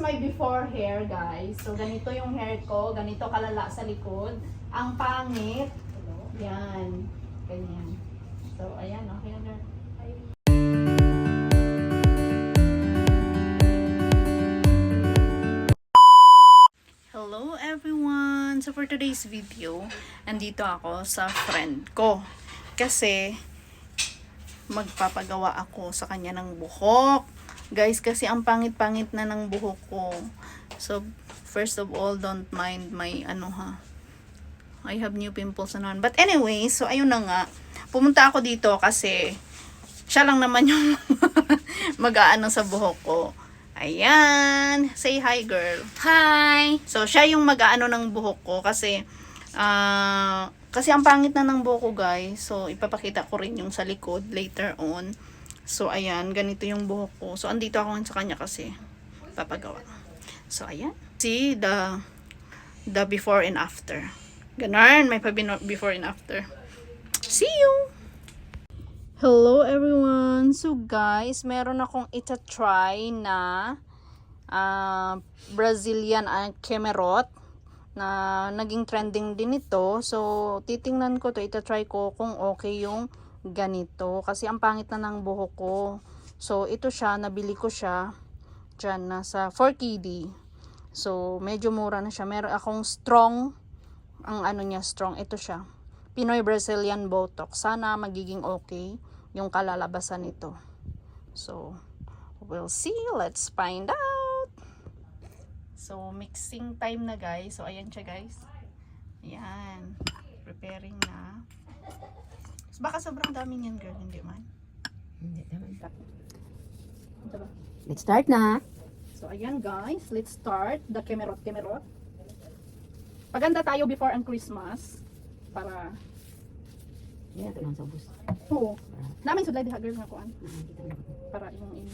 my before hair, guys. So, ganito yung hair ko. Ganito kalala sa likod. Ang pangit. Yan. Ganyan. So, ayan. Okay na. Hello everyone! So for today's video, andito ako sa friend ko. Kasi, magpapagawa ako sa kanya ng buhok. Guys, kasi ang pangit-pangit na ng buhok ko. So, first of all, don't mind my ano ha. I have new pimples na naman. But anyway, so ayun na nga. Pumunta ako dito kasi siya lang naman yung mag-aano sa buhok ko. Ayan. Say hi, girl. Hi! So, siya yung mag-aano ng buhok ko kasi ah kasi ang pangit na ng buhok ko, guys. So, ipapakita ko rin yung sa likod later on. So, ayan. Ganito yung buhok ko. So, andito ako sa kanya kasi papagawa. So, ayan. See the the before and after. Ganon. May pa before and after. See you! Hello everyone! So guys, meron akong ita-try na ah, Brazilian uh, kemerot na naging trending din ito. So, titingnan ko to, ita-try ko kung okay yung ganito. Kasi ang pangit na ng buhok ko. So, ito siya, nabili ko siya dyan nasa 4KD. So, medyo mura na siya. Meron akong strong, ang ano niya, strong. Ito siya. Pinoy Brazilian Botox. Sana magiging okay yung kalalabasan nito. So, we'll see. Let's find out. So, mixing time na guys. So, ayan siya guys. Ayan. Preparing na. Baka sobrang dami niyan girl. Hindi man. Hindi naman. Let's start na. So, ayan guys. Let's start the kemerot kemerot. Paganda tayo before ang Christmas. Para, Hindi natin lang sa ubus. oo. Namin sudlay diha girl nga kuan. Ako. Para yung in,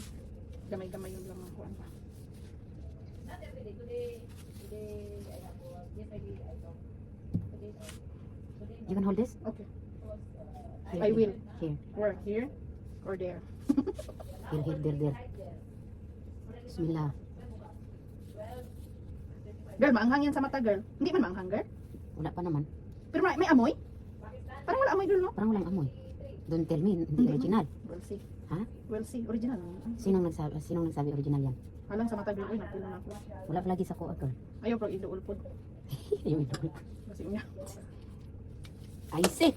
gamay-gamay yung lang ang kuan pa. You can hold this? Okay. I will. Here. Where? Here? Or there? Here, here, there, there. Bismillah. Girl, maanghang yan sa mata, girl. Hindi man maanghang, girl. Wala pa naman. Pero may, may amoy. Parang wala amoy, girl, no? Parang walang amoy. Don't tell me, hindi Hindi. original. We'll see. Ha? We'll see. Original. Sinong nagsabi, sinong nagsabi original yan? Alang sa mata, girl. Uy, napuno na ako. Wala pa lagi sa kuha ko. Ayaw, pero idool po. Ayaw ito. Kasi niya. I see.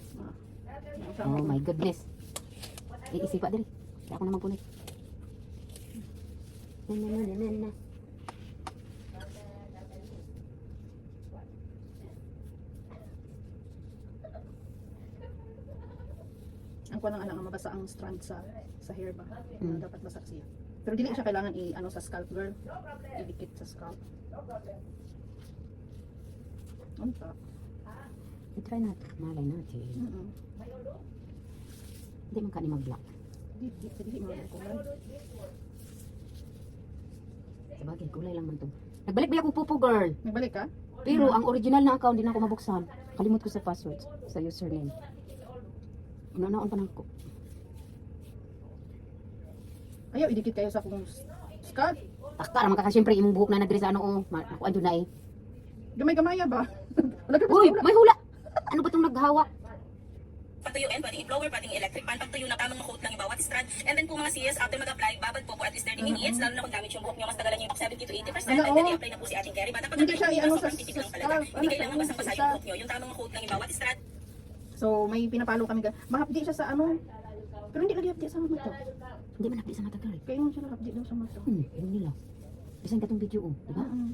Oh my goodness. Iisipa din. Kaya ako naman punit. Na, na, na, na, na. Ang kuha ng ang mabasa ang strand sa sa hair ba? Mm. Dapat basak siya. Pero dili siya kailangan i ano sa scalp girl. Idikit sa scalp. Ano pa? I-try natin. Malay natin. Mm-mm. Hindi man ka ni mag-block. Di, di, di, di, mga kulay. Sabagay, kulay lang man to. Nagbalik-balik ko pupo girl. Nagbalik ka? Pero ang original na account, hindi na ako mabuksan. Kalimut ko sa passwords, sa username. Unanaon pa na ako. Ayaw, idikit kayo sa kung scalp. Taka naman ka siyempre imong buhok na nagdiri sa ano oh. Ma- Ako andun na eh. Gamay-gamaya ba? Wala ka Uy, may hula! Ano ba itong naghawak? patuyuin, pwedeng i-blower, pwedeng i-electric fan, pagtuyo na tamang makot lang yung bawat strand. And then kung mga CS, after mag-apply, babad po po at least 30 minutes, lalo na kung damage yung buhok nyo, mas tagalan nyo yung 70 to 80%, Ano, and then oh. i-apply na po si ating carry. Bata pag Hindi siya i-ano sa- sobrang tipid lang sa talaga. Hindi kailangan sa- basang-basa sa- yung buhok nyo, yung tamang makot lang yung bawat strand. So, may pinapalo kami. Mahapdi siya sa ano. Pero hindi lagi hapdi sa mata. Hindi man napili sa mata girl. Kaya mo siya hapdi daw sa mata. Hmm, yun nila. Bisan ka tong video oh, di ba? Mm.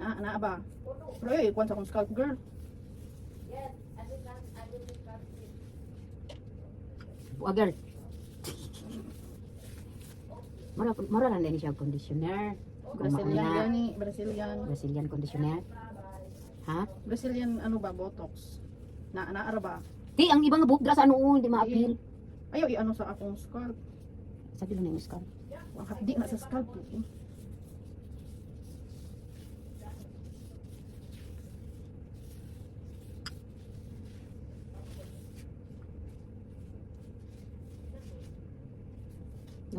Na, na ba? Pero eh, kwan sa akong scalp girl. Buwa girl. Mara, mara lang din siya conditioner. Brazilian gani, Brazilian. Brazilian conditioner. Ha? Brazilian ano ba, Botox. Na, naara ba? Di, ang ibang buhok dra sa ano oh, hindi ma-appeal. Ayaw i-ano sa akong scalp. Sabi lang na yung scalp. Ang hapdi na sa scalp. eh.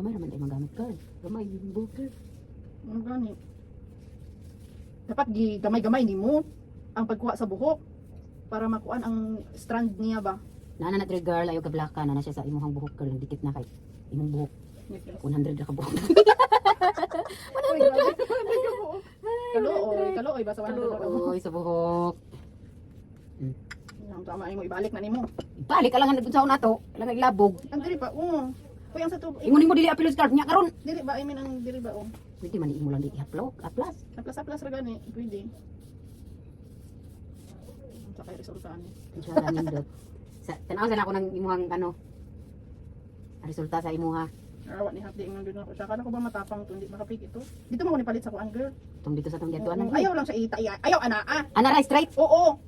Gamay naman tayo magamit girl. Gamay girl. Ano gani? Dapat gi gamay-gamay ni mo ang pagkuha sa buhok para makuan ang strand niya ba. Nana na girl ayo gablaka na na siya sa imong buhok girl dikit na kay imong buhok 100 ra ka buhok. Kalooy, kalooy ba sa wala Oy sa buhok. Ang tama mo ibalik na nimo. Balik alangan nagpunsaon nato. Alangan ilabog. Ang diri ba? Oo. Kuy ang sa to. Ingon mo dili apil scarf niya karon. Dili ba I mean ang diri ba oh. Pwede man imo lang di i-upload, upload. Saplas-saplas ra gani, pwede. Sa kay resulta ani. Inshallah nindot. Sa tanaw sa ako ng imong ano resulta sa imuha. Arawa ni hapdi ang nandun ako. Siya kana ko ba matapang to, hindi makapik ito. Dito mo ko ni palit sa kuan girl. Tong dito sa tong Oo, gatuan. ayaw lang siya ita. Ayaw ana ah. Ana ra straight. Oo.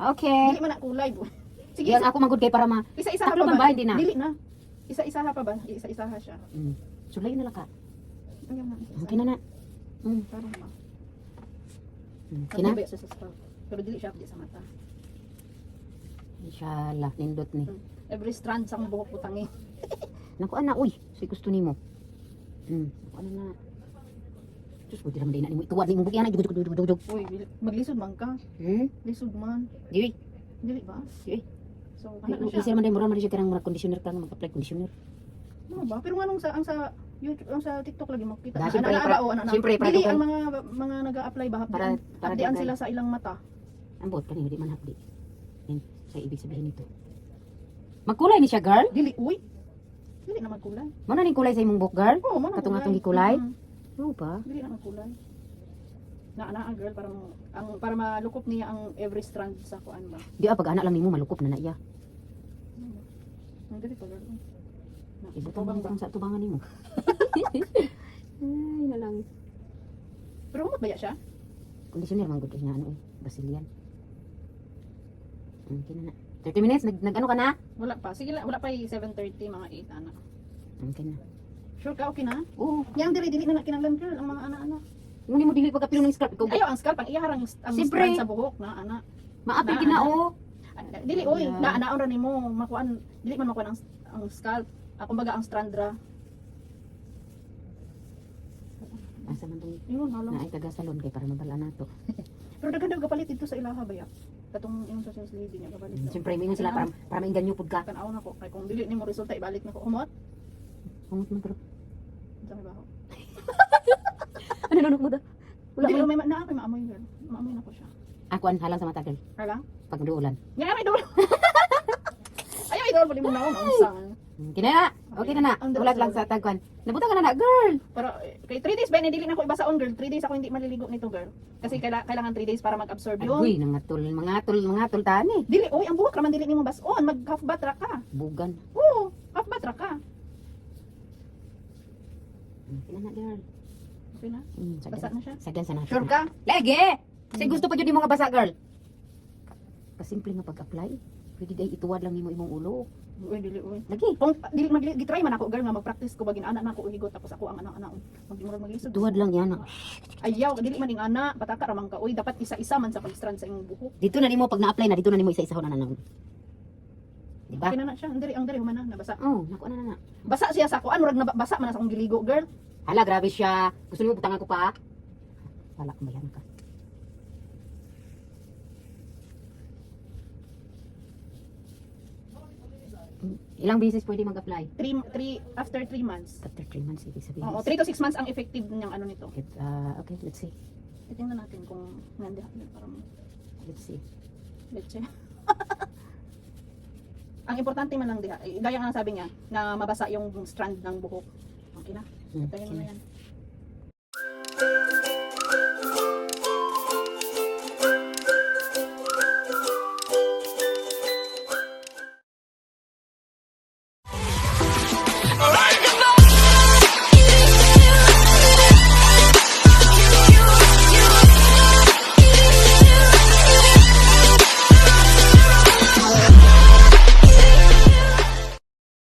Okay. Dili man na kulay. Sige, Yan ako magud kay para ma isa-isa ba? ba? Hindi na. Dili na. Isa-isa ha pa ba? Isa-isa ha siya. mm. Sulay na lang ka. Ayaw na. isa-isa. Okay na na. Mm. Parang ma. Mm. Kina? Kina? siya sa. Pero dili siya di sa mata. Inshallah nindot ni. Every strand sang buhok putangi. Naku ana uy, si gusto nimo. Mm. Naku ana na. Sus, pwede naman din na nimo ituwad ni mong bugyan na jug jug jug jug jug. Uy, maglisod man ka. Hmm? Lisod man. Dili. Dili ba? Dili. So, ano na Kasi siya? man din mura man siya karang mura conditioner ka mag-apply conditioner. Ano ba? Pero nga nung sa ang sa YouTube, ang sa TikTok lagi makita. Da, siyempre, ana- para- ana- o, ana- ana. siyempre, Dili ang mga mga nag-a-apply ba Para para hapdian dugay. sila sa ilang mata. Ang buot kanina di man hapdi. Yan, sa ibig sabihin nito. Magkulay ni siya, girl. Dili uy. Dili na magkulay. Mo na ning kulay sa imong buhok, girl. Oo, man Katong atong gikulay? Mm. Oo ba? Dili na magkulay. Na ana ang girl para ang para malukop niya ang every strand sa kuan ba. Di pag anak lang nimo malukop na na iya. Ang girl. Na, Ibutang tubang mo ba? kung sa tubangan nimo. Ay, na lang. Pero umot ba ya siya? Conditioner man gud niya ano eh, Basilian. Hmm, kina na. 30 minutes nag, nag ano ka na? Wala pa. Sige lang, wala pa 7:30 mga 8 ana. Hmm, kina. Sure ka okay na? Oo, Yang dili dili na kinahanglan girl ang mga ana-ana. ngunit mo dili pagkapilo ng scalp ikaw. Ayaw ang scalp ang iyaharang ang Siyempre. strand sa buhok na ana. Maapil Na- gina oh. Ah, Dili oy, Yeah. na anaon ra nimo makuan dili man makuan ang, ang scalp. Ako baga ang strand ra. Asa man tong Yun halang. na ay taga salon kay para mabala nato. Pero daghan daw gapalit dito sa ilaha ba ya? Katong yung sa sales lady niya gapalit. daw. Siyempre mingon sila para para mainganyo pud ka. Tanaw na ko kay kung dili nimo resulta ibalik na ko umot. Humot man bro. Sa baho. Ano nunok mo da? Wala may na ako maamoy girl. Maamoy na ko siya. Ako an halang sa mata girl. Halang? Pag duulan. Nga may idol. Ayaw idol pali mo na ako unsa. Hmm, Kina na. Okay na na. Ang Ulat lang sa tagkuan. Nabuta ka na na girl. Pero eh, kay 3 days ba dili na ko ibasaon girl. 3 days ako hindi maliligo nito girl. Kasi kaila, kailangan 3 days para mag-absorb yun. Uy, nangatol, mga tol, mga tol tani. Dili, oy, ang buhok raman dili nimo bason, mag half bath ra ka. Bugan. Oo, half bath ra ka. Kina na girl. Okay na. Basa sagdan. na siya. Sagdan sa natin. Sure ka? Lagi! Kasi gusto pa dyan yung mga basa girl. Kasimple nga pag-apply. Pwede dahil ituwad lang nimo imong ulo. Uy, dili, uy. Lagi. Kung dili mag gitry man ako girl nga mag-practice ko bagin ana na ako uhigot tapos ako ang anak-anak. Magdimurag maglisod. Tuwad lang yan. Ayaw, dili man ing ana, pataka ra man ka. Uy, dapat isa-isa man sa pag-strand sa imong buhok. Dito na nimo pag na-apply na, dito na nimo isa-isa ko na nanang. Diba? Okay na na siya. Ang diri, ang diri human na nabasa. Oh, naku na na na. Basa siya sa kuan, murag nabasa man na sa akong giligo, girl. Hala, grabe siya. Gusto nimo butangan ko pa? Wala kang bayan ka. Ilang beses pwede mag-apply? 3 3 after 3 months. After 3 months, ibig sabihin. Oo, 3 to 6 months ang effective niyang ano nito. Okay, ah, okay, let's see. Titingnan natin kung nandi parang Let's see. leche. ang importante man lang diha, gaya nga ng sabi niya, na mabasa yung strand ng buhok. Okay na. Tayo mo okay na na. yan.